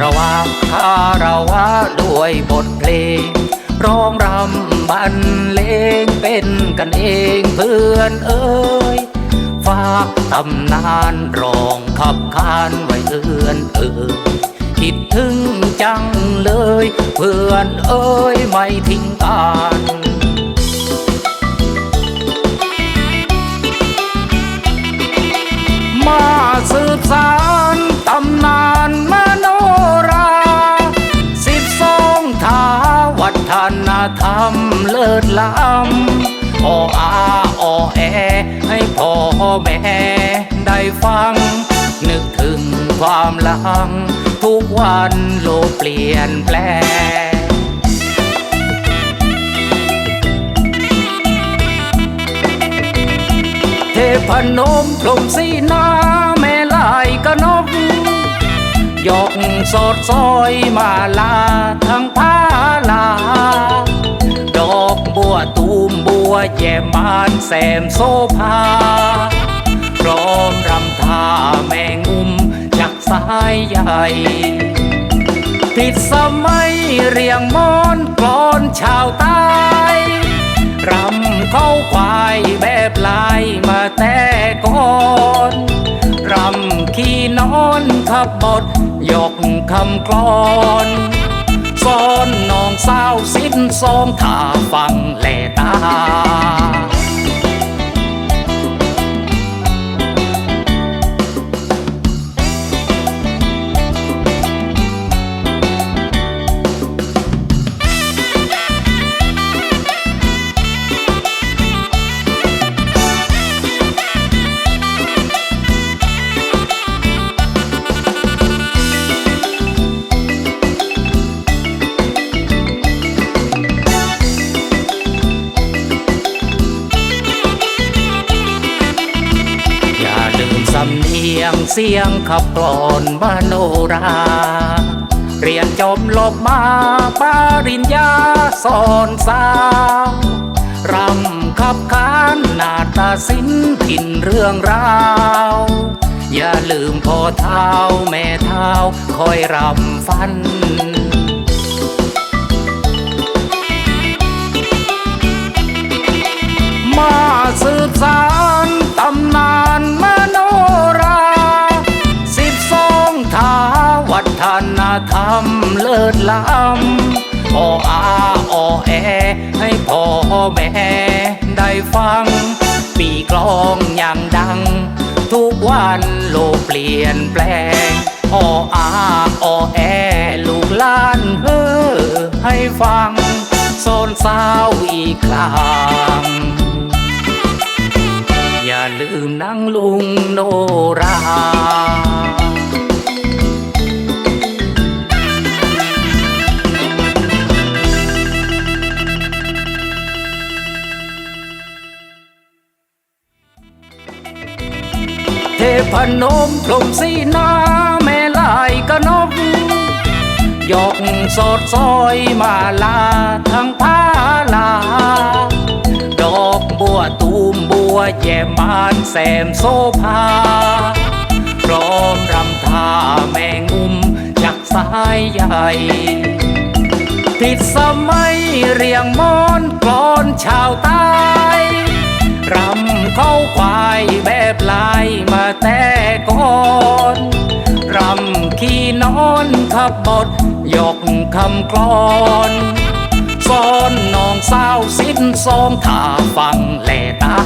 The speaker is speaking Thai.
เราว่าด้วยบทเพลง ร้องรำบรรเลงเป็นกันเองเพื่อนเอ้ยฝากตำนานร้องขับขานไว้เอือนเอ่ยคิดถึงจังเลย เพื่อนเอ้ยไม่ทิ้งกันำออาออแอ ให้พ่อแม่ได้ฟัง นึกถึงความหลัง ทุกวันโลกเปลี่ยนแปลงเทพนมกลมสีนาแม่ลายกนกยกสดซอยมาลาทั้งพาลา แย่มานแซมโซภาพร้อมรำท่าแมงมุมจากสายใหญ่ผิดสมัยเรียงมอนกลอนชาวใต้รำเข้าควายแบบลายมาแต่ก่อนรำขี่นอนขับบทยกคำกลอนสอนน้อง สาวสิ้นสองท่าฟังแลตาอย่า สำเนียงเสียงขับกลอนมโนรา เรียนจบลบมาปาริญญาสอนสาวรำขับขานนาฏศิลป์ถิ่นเรื่องราว อย่าลืมพ่อเท้าแม่เท้าคอยรำฟัน ฒนธรรมเลิศล้ำออาออแอ ให้พ่อแม่ได้ฟัง ปีกลองอย่างดัง ทุกวันโลกเปลี่ยนแปลงออาออแอ ลูกหล้านเฮ้อให้ฟังโซนสาวอีกครั้งอย่าลืมนั่งลุงโนรา พนมกลมสีนาแม่ลายกนกยกสดซอยมาลาทั้งพาลา ดอกบัวตูมบัวแย่มานแซมโซภาพร้อมรำท่าแมงมุมจากสายใหญ่ผิดสมัยเรียงมอนกลอนชาวใต้รำเข้าควายแบ อนรำขี่นอนขับบทยกคำกลอนซ้อนน้องสาวสิ้นสองท่าฟังแลตา